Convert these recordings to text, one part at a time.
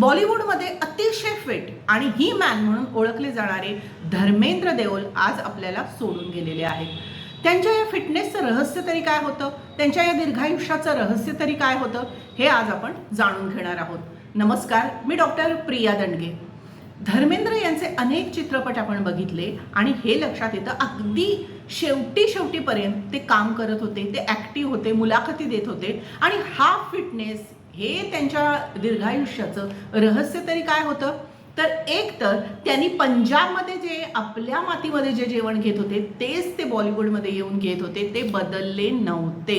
बॉलिवूडमध्ये अतिशय फिट आणि ही मॅन म्हणून ओळखले जाणारे धर्मेंद्र देओल आज आपल्याला सोडून गेलेले आहेत. त्यांच्या या फिटनेसचं रहस्य तरी काय होतं? त्यांच्या या दीर्घायुष्याचं रहस्य तरी काय होतं? हे आज आपण जाणून घेणार आहोत. नमस्कार मी डॉक्टर प्रिया दंडगे धर्मेंद्र यांचे अनेक चित्रपट आपण बघितले आणि हे लक्षात येतं अगदी शेवटी शेवटीपर्यंत ते काम करत होते ते ॲक्टिव्ह होते मुलाखती देत होते आणि हा फिटनेस हे त्यांच्या दीर्घायुष्याचं रहस्य तरी काय होतं? तर एक तर त्यांनी पंजाबमध्ये जे आपल्या मातीमध्ये जे जेवण घेत होते तेच ते बॉलिवूडमध्ये येऊन घेत होते ते बदलले नव्हते.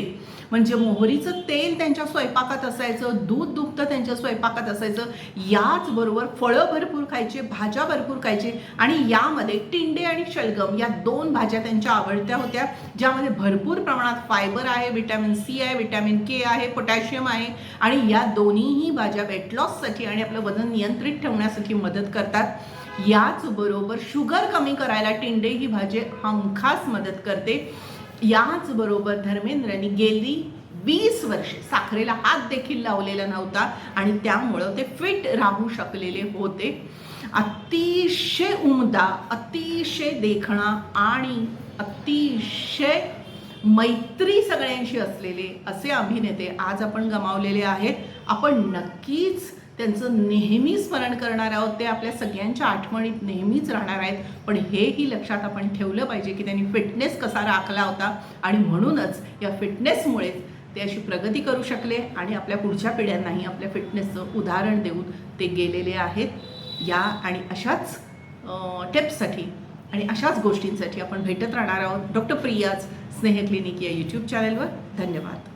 म्हणजे मोहरीचं तेल त्यांच्या स्वयंपाकात असायचं दूध दुग्ध त्यांच्या स्वयंपाकात असायचं याचबरोबर फळं भरपूर खायचे भाज्या भरपूर खायचे आणि यामध्ये टिंडे आणि शलगम या दोन भाज्या त्यांच्या आवडत्या होत्या ज्यामध्ये भरपूर प्रमाणात फायबर आहे विटॅमिन सी आहे विटॅमिन के आहे पोटॅशियम आहे आणि या दोन्हीही भाज्या वेट लॉससाठी आणि आपलं वजन नियंत्रित ठेवण्यासाठी मदत करतात. याचबरोबर शुगर कमी करायला टिंडे ही भाजी हमखास मदत करते. याचबरोबर धर्मेंद्रनी गेली वीस वर्षे. साखरेला हात देखील लावलेला नव्हता आणि त्यामुळं ते फिट राहू शकलेले होते. अतिशय उमदा अतिशय देखणा आणि अतिशय मैत्री सगळ्यांशी असलेले असे अभिनेते आज आपण गमावलेले आहेत. आपण नक्कीच त्यांचं नेहमी स्मरण करणार आहोत ते आपल्या सगळ्यांच्या आठवणीत नेहमीच राहणार आहेत. पण हेही लक्षात आपण ठेवलं पाहिजे की त्यांनी फिटनेस कसा राखला होता आणि म्हणूनच या फिटनेसमुळेच ते अशी प्रगती करू शकले आणि आपल्या पुढच्या पिढ्यांनाही आपल्या फिटनेसचं उदाहरण देऊन ते गेलेले आहेत. या आणि अशाच टिप्ससाठी आणि अशाच गोष्टींसाठी आपण भेटत राहणार आहोत. डॉक्टर प्रियाज स्नेह क्लिनिक या यूट्यूब चॅनलवर धन्यवाद.